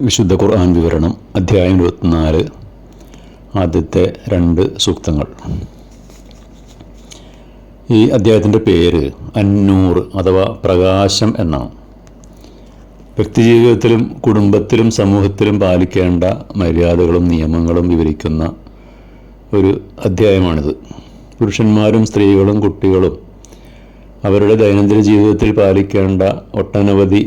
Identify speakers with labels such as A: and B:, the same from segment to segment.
A: വിശുദ്ധ ഖുർആൻ വിവരണം അധ്യായം ഇരുപത്തിനാല് ആദ്യത്തെ രണ്ട് സൂക്തങ്ങൾ. ഈ അധ്യായത്തിന്റെ പേര് അന്നൂർ അഥവാ പ്രകാശം എന്നാണ്. വ്യക്തിജീവിതത്തിലും കുടുംബത്തിലും സമൂഹത്തിലും പാലിക്കേണ്ട മര്യാദകളും നിയമങ്ങളും വിവരിക്കുന്ന ഒരു അധ്യായമാണിത്. പുരുഷന്മാരും സ്ത്രീകളും കുട്ടികളും അവരുടെ ദൈനംദിന ജീവിതത്തിൽ പാലിക്കേണ്ട ഒട്ടനവധി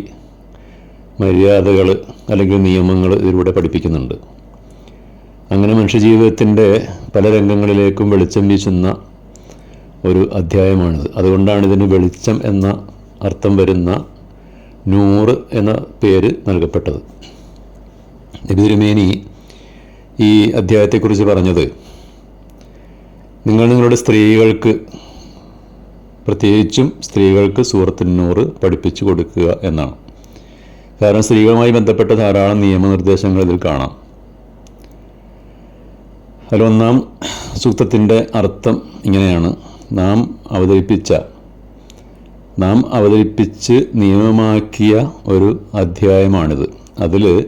A: മര്യാദകൾ അല്ലെങ്കിൽ നിയമങ്ങൾ ഇതിലൂടെ പഠിപ്പിക്കുന്നുണ്ട്. അങ്ങനെ മനുഷ്യജീവിതത്തിന്റെ പല രംഗങ്ങളിലേക്കും വെളിച്ചം വീശുന്ന ഒരു അധ്യായമാണിത്. അതുകൊണ്ടാണ് ഇതിന് വെളിച്ചം എന്ന അർത്ഥം വരുന്ന നൂറ് എന്ന പേര് നൽകപ്പെട്ടത്. നബിതിരുമേനി ഈ അധ്യായത്തെക്കുറിച്ച് പറഞ്ഞത് നിങ്ങൾ നിങ്ങളുടെ സ്ത്രീകൾക്ക് പ്രത്യേകിച്ചും സ്ത്രീകൾക്ക് സൂറത്തിനൂറ് പഠിപ്പിച്ചു കൊടുക്കുക എന്നാണ്. കാരണം സ്ത്രീകളുമായി ബന്ധപ്പെട്ട ധാരാളം നിയമനിർദ്ദേശങ്ങൾ ഇതിൽ കാണാം. അതിലൊന്നാം സൂക്തത്തിന്റെ അർത്ഥം ഇങ്ങനെയാണ്. നാം അവതരിപ്പിച്ച നാം അവതരിപ്പിച്ച് നിയമമാക്കിയ ഒരു അധ്യായമാണിത്. അതിൽ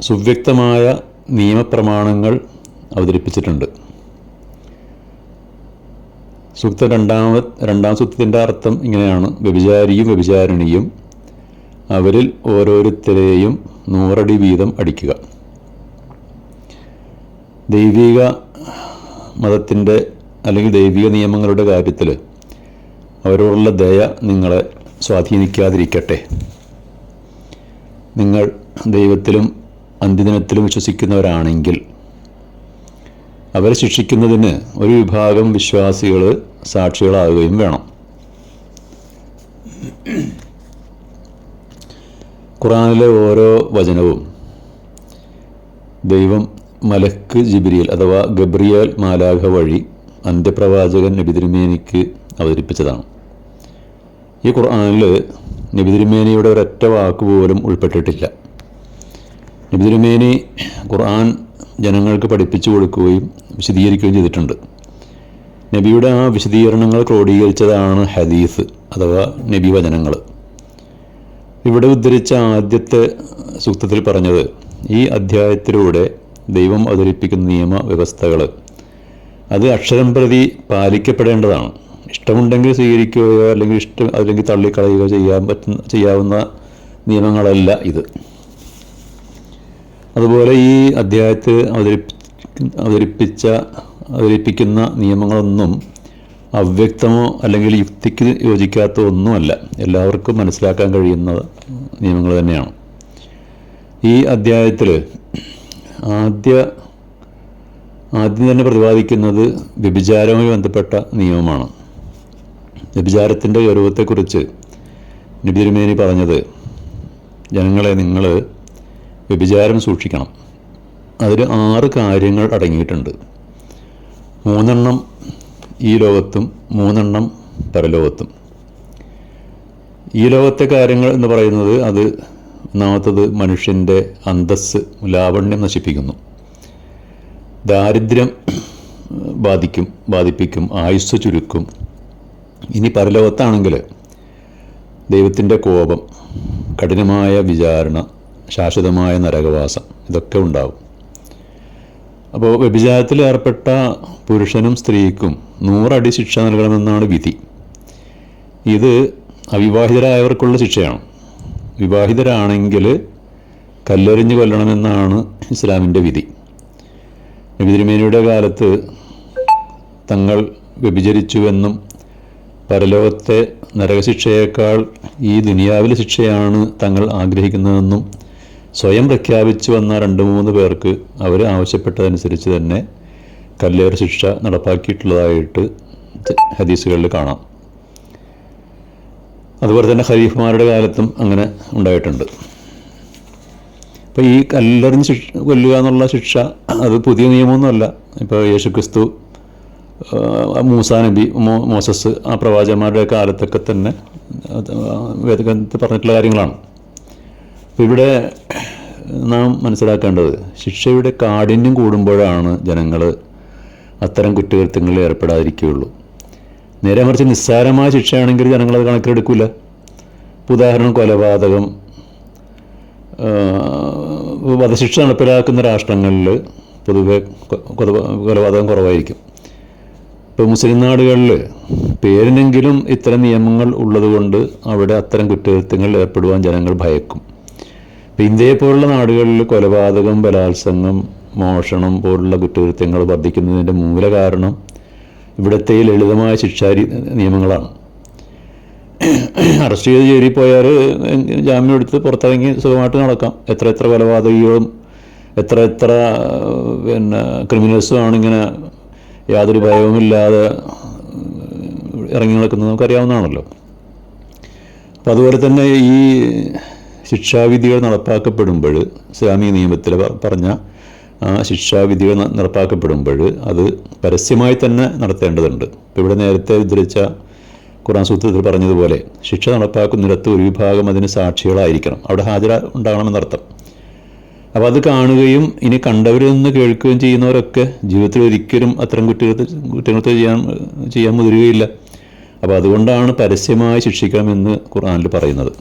A: സുവ്യക്തമായ നിയമപ്രമാണങ്ങൾ അവതരിപ്പിച്ചിട്ടുണ്ട്. സൂക്ത രണ്ടാമ രണ്ടാം സൂക്തത്തിന്റെ അർത്ഥം ഇങ്ങനെയാണ്. വ്യഭിചാരിയും വ്യഭിചാരിണിയും അവരിൽ ഓരോരുത്തരെയും നൂറടി വീതം അടിക്കുക. ദൈവിക മതത്തിന്റെ അല്ലെങ്കിൽ ദൈവിക നിയമങ്ങളുടെ കാര്യത്തിൽ അവരോടുള്ള ദയ നിങ്ങളെ സ്വാധീനിക്കാതിരിക്കട്ടെ. നിങ്ങൾ ദൈവത്തിലും അന്ത്യദിനത്തിലും വിശ്വസിക്കുന്നവരാണെങ്കിൽ അവരെ ശിക്ഷിക്കുന്നതിന് ഒരു വിഭാഗം വിശ്വാസികൾ സാക്ഷികളാകുകയും വേണം. ഖുറാനിലെ ഓരോ വചനവും ദൈവം മലക്ക് ജിബിരിയൽ അഥവാ ഗബ്രിയൽ മാലാഖ വഴി അന്ത്യപ്രവാചകൻ നബിതിരുമേനിക്ക് അവതരിപ്പിച്ചതാണ്. ഈ ഖുർആാനിൽ നബിതിരുമേനിയുടെ ഒരൊറ്റ വാക്ക് പോലും ഉൾപ്പെട്ടിട്ടില്ല. നബിതിരുമേനി ഖുർആൻ ജനങ്ങൾക്ക് പഠിപ്പിച്ചു കൊടുക്കുകയും വിശദീകരിക്കുകയും ചെയ്തിട്ടുണ്ട്. നബിയുടെ ആ വിശദീകരണങ്ങൾ ക്രോഡീകരിച്ചതാണ് ഹദീസ് അഥവാ നബി വചനങ്ങൾ ഇവിടെ ഉദ്ധരിച്ച ആദ്യത്തെ സൂക്തത്തിൽ പറഞ്ഞത് ഈ അധ്യായത്തിലൂടെ ദൈവം അവതരിപ്പിക്കുന്ന നിയമ വ്യവസ്ഥകൾ അത് അക്ഷരം പ്രതി പാലിക്കപ്പെടേണ്ടതാണ്. ഇഷ്ടമുണ്ടെങ്കിൽ സ്വീകരിക്കുകയോ അല്ലെങ്കിൽ ഇഷ്ടം അല്ലെങ്കിൽ തള്ളിക്കളയുകയോ ചെയ്യാൻ പറ്റുന്ന ചെയ്യാവുന്ന നിയമങ്ങളല്ല ഇത്. അതുപോലെ ഈ അധ്യായത്തിൽ അവതരിപ്പി അവതരിപ്പിച്ച അവതരിപ്പിക്കുന്ന നിയമങ്ങളൊന്നും അവ്യക്തമോ അല്ലെങ്കിൽ യുക്തിക്ക് യോജിക്കാത്ത ഒന്നുമല്ല. എല്ലാവർക്കും മനസ്സിലാക്കാൻ കഴിയുന്ന നിയമങ്ങൾ തന്നെയാണ്. ഈ അധ്യായത്തിൽ ആദ്യ ആദ്യം തന്നെ പ്രതിപാദിക്കുന്നത് വ്യഭിചാരവുമായി ബന്ധപ്പെട്ട നിയമമാണ്. വ്യഭിചാരത്തിന്റെ ഗൗരവത്തെക്കുറിച്ച് നബി തിരുമേനി പറഞ്ഞത് ജനങ്ങളെ നിങ്ങൾ വ്യഭിചാരം സൂക്ഷിക്കണം. അതിൽ ആറ് കാര്യങ്ങൾ അടങ്ങിയിട്ടുണ്ട്. മൂന്നെണ്ണം ഈ ലോകത്തും മൂന്നെണ്ണം പരലോകത്തും. ഈ ലോകത്തെ കാര്യങ്ങൾ എന്ന് പറയുന്നത് അത് ഒന്നാമത്തത് മനുഷ്യന്റെ അന്തസ് ലാവണ്യം നശിപ്പിക്കുന്നു. ദാരിദ്ര്യം ബാധിക്കും ബാധിപ്പിക്കും ആയുസ് ചുരുക്കും. ഇനി പരലോകത്താണെങ്കിൽ ദൈവത്തിന്റെ കോപം കഠിനമായ വിചാരണ ശാശ്വതമായ നരകവാസം ഇതൊക്കെ ഉണ്ടാവും. അപ്പോൾ വ്യഭിചാരത്തിൽ ഏർപ്പെട്ട പുരുഷനും സ്ത്രീക്കും നൂറടി ശിക്ഷ നൽകണമെന്നാണ് വിധി. ഇത് അവിവാഹിതരായവർക്കുള്ള ശിക്ഷയാണ്. വിവാഹിതരാണെങ്കിൽ കല്ലെറിഞ്ഞ് കൊല്ലണമെന്നാണ് ഇസ്ലാമിന്റെ വിധി. നബി തിരുമേനിയുടെ കാലത്ത് തങ്ങൾ വ്യഭിചരിച്ചുവെന്നും പരലോകത്തെ നരകശിക്ഷയേക്കാൾ ഈ ദുനിയാവിലെ ശിക്ഷയാണ് തങ്ങൾ ആഗ്രഹിക്കുന്നതെന്നും സ്വയം വന്ന രണ്ട് മൂന്ന് പേർക്ക് അവർ ആവശ്യപ്പെട്ടതനുസരിച്ച് തന്നെ കല്ലേർ ശിക്ഷ നടപ്പാക്കിയിട്ടുള്ളതായിട്ട് ഹദീസുകളിൽ കാണാം. അതുപോലെ തന്നെ ഖലീഫുമാരുടെ കാലത്തും അങ്ങനെ ഉണ്ടായിട്ടുണ്ട്. അപ്പോൾ ഈ കല്ലെറിഞ്ഞ് ശിക്ഷ കൊല്ലുക എന്നുള്ള ശിക്ഷ അത് പുതിയ നിയമമൊന്നുമല്ല. ഇപ്പോൾ യേശുക്രിസ്തു മൂസാ നബി മോസസ് ആ പ്രവാചകന്മാരുടെ കാലത്തൊക്കെ തന്നെ വേദഗ്രന്ഥത്തിൽ പറഞ്ഞിട്ടുള്ള കാര്യങ്ങളാണ്. ഇവിടെ നാം മനസ്സിലാക്കേണ്ടത് ശിക്ഷയുടെ കാഠിന്യം കൂടുമ്പോഴാണ് ജനങ്ങൾ അത്തരം കുറ്റകൃത്യങ്ങളിൽ ഏർപ്പെടാതിരിക്കുകയുള്ളൂ. നേരെ മറിച്ച് നിസ്സാരമായ ശിക്ഷയാണെങ്കിൽ ജനങ്ങളത് കണക്കിലെടുക്കില്ല ഉദാഹരണം കൊലപാതകം വധശിക്ഷ നടപ്പിലാക്കുന്ന രാഷ്ട്രങ്ങളിൽ പൊതുവെ കൊലപാതകം കുറവായിരിക്കും. ഇപ്പോൾ മുസ്ലിം നാടുകളിൽ പേരിനെങ്കിലും ഇത്തരം നിയമങ്ങൾ ഉള്ളതുകൊണ്ട് അവിടെ അത്തരം കുറ്റകൃത്യങ്ങളിൽ ഏർപ്പെടുവാൻ ജനങ്ങൾ ഭയക്കും. ഇപ്പം ഇന്ത്യയെ പോലുള്ള നാടുകളിൽ കൊലപാതകം ബലാത്സംഗം മോഷണം പോലുള്ള കുറ്റകൃത്യങ്ങൾ വർദ്ധിക്കുന്നതിന്റെ മൂല കാരണം ഇവിടുത്തെ ലളിതമായ ശിക്ഷാ നിയമങ്ങളാണ്. അറസ്റ്റ് ചെയ്ത് ജയിലിൽ പോയാൽ ജാമ്യം എടുത്ത് പുറത്തിറങ്ങി സുഖമായിട്ട് നടക്കാം. എത്ര എത്ര കൊലപാതകികളും എത്ര എത്ര പിന്നെ ക്രിമിനൽസുമാണ് ഇങ്ങനെ യാതൊരു ഭയവുമില്ലാതെ ഇറങ്ങി നടക്കുന്നത് നമുക്കറിയാവുന്നതാണല്ലോ. അപ്പം അതുപോലെ തന്നെ ഈ ശിക്ഷാവിധികൾ നടപ്പാക്കപ്പെടുമ്പോൾ ഇസ്ലാമിക നിയമത്തിൽ പറഞ്ഞ ആ ശിക്ഷാവിധികൾ നടപ്പാക്കപ്പെടുമ്പോൾ അത് പരസ്യമായി തന്നെ നടത്തേണ്ടതുണ്ട്. ഇപ്പോൾ ഇവിടെ നേരത്തെ ഉദ്ധരിച്ച ഖുറാൻ സൂത്രത്തിൽ പറഞ്ഞതുപോലെ ശിക്ഷ നടപ്പാക്കുന്നിടത്ത് ഒരു വിഭാഗം അതിന് സാക്ഷികളായിരിക്കണം. അവിടെ ഹാജര ഉണ്ടാകണമെന്നർത്ഥം അപ്പോൾ അത് കാണുകയും ഇനി കണ്ടവരിൽ നിന്ന് കേൾക്കുകയും ചെയ്യുന്നവരൊക്കെ ജീവിതത്തിൽ ഒരിക്കലും അത്തരം കുറ്റകൃത്യ കുറ്റകൃത്യം ചെയ്യാൻ ചെയ്യാൻ മുതിരുകയില്ല. അപ്പോൾ അതുകൊണ്ടാണ് പരസ്യമായി ശിക്ഷിക്കണമെന്ന് ഖുർആനിൽ പറയുന്നത്.